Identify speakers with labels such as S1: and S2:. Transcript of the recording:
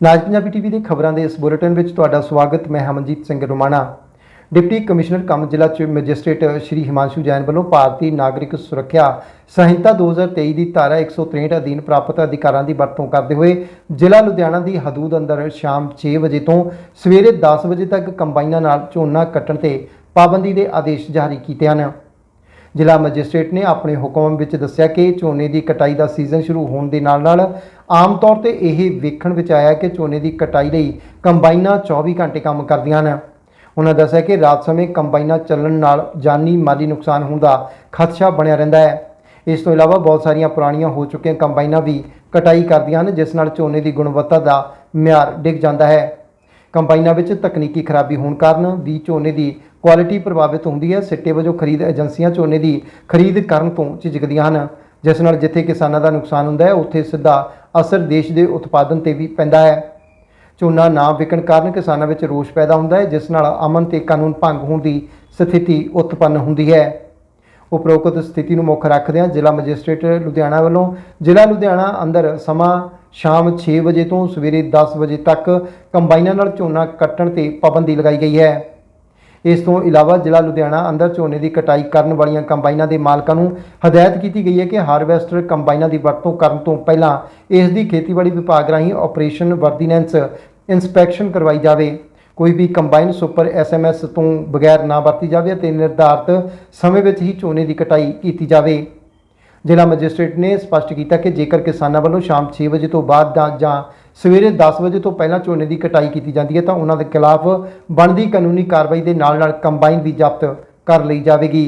S1: ਨਾਜ Punjabi TV ਦੇ ਖਬਰਾਂ ਦੇ ਇਸ ਬੁਲੇਟਿਨ ਵਿੱਚ ਤੁਹਾਡਾ ਸਵਾਗਤ। ਮੈਂ ਹਮਨਜੀਤ ਸਿੰਘ ਰੋਮਾਣਾ। ਡਿਪਟੀ ਕਮਿਸ਼ਨਰ ਕੰਮ ਜ਼ਿਲ੍ਹਾ ਚ ਮੈਜਿਸਟ੍ਰੇਟ ਸ਼੍ਰੀ ਹਿਮਾਂਸ਼ੂ ਜੈਨ ਵੱਲੋਂ ਭਾਰਤੀ ਨਾਗਰਿਕ ਸੁਰੱਖਿਆ ਸੰਹਿਤਾ 2023 ਦੀ ਧਾਰਾ 163 ਅਧੀਨ ਪ੍ਰਾਪਤ ਅਧਿਕਾਰਾਂ ਦੀ ਵਰਤੋਂ ਕਰਦੇ ਹੋਏ ਜ਼ਿਲ੍ਹਾ ਲੁਧਿਆਣਾ ਦੀ ਹਦੂਦ ਅੰਦਰ ਸ਼ਾਮ 6 ਵਜੇ ਤੋਂ ਸਵੇਰੇ 10 ਵਜੇ ਤੱਕ ਕੰਬਾਈਨਾਂ ਨਾਲ ਝੋਨਾ ਕੱਟਣ ਤੇ ਪਾਬੰਦੀ ਦੇ ਆਦੇਸ਼ ਜਾਰੀ ਕੀਤੇ ਹਨ। ਜ਼ਿਲ੍ਹਾ ਮੈਜਿਸਟ੍ਰੇਟ ਨੇ ਆਪਣੇ ਹੁਕਮ ਵਿੱਚ ਦੱਸਿਆ ਕਿ ਝੋਨੇ ਦੀ ਕਟਾਈ ਦਾ ਸੀਜ਼ਨ ਸ਼ੁਰੂ ਹੋਣ ਦੇ ਨਾਲ-ਨਾਲ ਆਮ ਤੌਰ ਤੇ ਇਹ ਵੇਖਣ ਵਿੱਚ ਆਇਆ ਕਿ ਝੋਨੇ ਦੀ ਕਟਾਈ ਲਈ ਕੰਬਾਈਨਾਂ 24 ਘੰਟੇ ਕੰਮ ਕਰਦੀਆਂ ਹਨ ਉਹਨਾਂ ਦੱਸਿਆ ਕਿ ਰਾਤ ਸਮੇਂ ਕੰਬਾਈਨਾਂ ਚੱਲਣ ਨਾਲ ਜਾਨੀ ਮਾਲੀ ਨੁਕਸਾਨ ਹੋਣ ਦਾ ਖਦਸ਼ਾ ਬਣਿਆ ਰਹਿੰਦਾ ਹੈ। ਇਸ ਤੋਂ ਇਲਾਵਾ ਬਹੁਤ ਸਾਰੀਆਂ ਪੁਰਾਣੀਆਂ ਹੋ ਚੁੱਕੀਆਂ ਕੰਬਾਈਨਾਂ ਵੀ ਕਟਾਈ ਕਰਦੀਆਂ ਹਨ, ਜਿਸ ਨਾਲ ਝੋਨੇ ਦੀ ਗੁਣਵੱਤਾ ਦਾ ਮਿਆਰ ਡਿੱਗ ਜਾਂਦਾ ਹੈ। ਕੰਬਾਈਨਾਂ ਵਿੱਚ ਤਕਨੀਕੀ ਖਰਾਬੀ ਹੋਣ ਕਾਰਨ ਵੀ ਝੋਨੇ ਦੀ ਕੁਆਲਿਟੀ ਪ੍ਰਭਾਵਿਤ ਹੁੰਦੀ ਹੈ। ਸਿੱਟੇ ਵਜੋਂ ਖਰੀਦ ਏਜੰਸੀਆਂ ਝੋਨੇ ਦੀ ਖਰੀਦ ਕਰਨ ਤੋਂ ਝਿਜਕਦੀਆਂ ਹਨ। ਜਿਸ ਨਾਲ ਜਿੱਥੇ ਕਿਸਾਨਾਂ ਦਾ ਨੁਕਸਾਨ ਹੁੰਦਾ ਹੈ, ਉੱਥੇ ਸਿੱਧਾ ਅਸਰ ਦੇਸ਼ ਦੇ ਉਤਪਾਦਨ ਤੇ ਵੀ ਪੈਂਦਾ ਹੈ। ਝੋਨਾ ਨਾ ਵਿਕਣ ਕਾਰਨ ਕਿਸਾਨਾਂ ਵਿੱਚ ਰੋਸ ਪੈਦਾ ਹੁੰਦਾ ਹੈ, ਜਿਸ ਨਾਲ ਅਮਨ ਤੇ ਕਾਨੂੰਨ ਭੰਗ ਹੋਣ ਦੀ ਸਥਿਤੀ ਉਤਪੰਨ ਹੁੰਦੀ ਹੈ। ਉਪਰੋਕਤ ਸਥਿਤੀ ਨੂੰ ਮੁੱਖ ਰੱਖਦਿਆਂ ਜ਼ਿਲ੍ਹਾ ਮੈਜਿਸਟ੍ਰੇਟ ਲੁਧਿਆਣਾ ਵੱਲੋਂ ਜ਼ਿਲ੍ਹਾ ਲੁਧਿਆਣਾ ਅੰਦਰ ਸਮਾਂ ਸ਼ਾਮ 6 ਵਜੇ ਤੋਂ ਸਵੇਰੇ 10 ਵਜੇ ਤੱਕ ਕੰਬਾਈਨਾਂ ਨਾਲ ਝੋਨਾ ਕੱਟਣ ਤੇ ਪਾਬੰਦੀ ਲਗਾਈ ਗਈ ਹੈ। ਇਸ ਤੋਂ ਇਲਾਵਾ ਜ਼ਿਲ੍ਹਾ ਲੁਧਿਆਣਾ ਅੰਦਰ ਝੋਨੇ ਦੀ ਕਟਾਈ ਕਰਨ ਵਾਲੀਆਂ ਕੰਬਾਈਨਾਂ ਦੇ ਮਾਲਕਾਂ ਨੂੰ ਹਦਾਇਤ ਕੀਤੀ ਗਈ ਹੈ ਕਿ ਹਾਰਵੈਸਟਰ ਕੰਬਾਈਨਾਂ ਦੀ ਵਰਤੋਂ ਕਰਨ ਤੋਂ ਪਹਿਲਾਂ ਇਸ ਦੀ ਖੇਤੀਬਾੜੀ ਵਿਭਾਗ ਰਾਹੀਂ ਆਪਰੇਸ਼ਨ ਵਰਦੀਨੈਂਸ ਇਨਸਪੈਕਸ਼ਨ ਕਰਵਾਈ ਜਾਵੇ। ਕੋਈ ਵੀ ਕੰਬਾਈਨ ਸੁਪਰ ਐਸਐਮਐਸ ਤੋਂ ਬਗੈਰ ਨਾ ਵਰਤੀ ਜਾਵੇ ਅਤੇ ਨਿਰਧਾਰਤ ਸਮੇਂ ਵਿੱਚ ਹੀ ਝੋਨੇ ਦੀ ਕਟਾਈ ਕੀਤੀ ਜਾਵੇ। ਜ਼ਿਲ੍ਹਾ ਮੈਜਿਸਟ੍ਰੇਟ ਨੇ ਸਪਸ਼ਟ ਕੀਤਾ ਕਿ ਜੇਕਰ ਕਿਸਾਨਾਂ ਵੱਲੋਂ ਸ਼ਾਮ 6 ਵਜੇ ਤੋਂ ਬਾਅਦ ਦਾ ਜਾਂ ਸਵੇਰੇ 10 ਵਜੇ ਤੋਂ ਪਹਿਲਾਂ ਝੋਨੇ ਦੀ ਕਟਾਈ ਕੀਤੀ ਜਾਂਦੀ ਹੈ ਤਾਂ ਉਹਨਾਂ ਦੇ ਖਿਲਾਫ ਬਣਦੀ ਕਾਨੂੰਨੀ ਕਾਰਵਾਈ ਦੇ ਨਾਲ ਨਾਲ ਕੰਬਾਈਨ ਵੀ ਜ਼ਬਤ ਕਰ ਲਈ ਜਾਵੇਗੀ।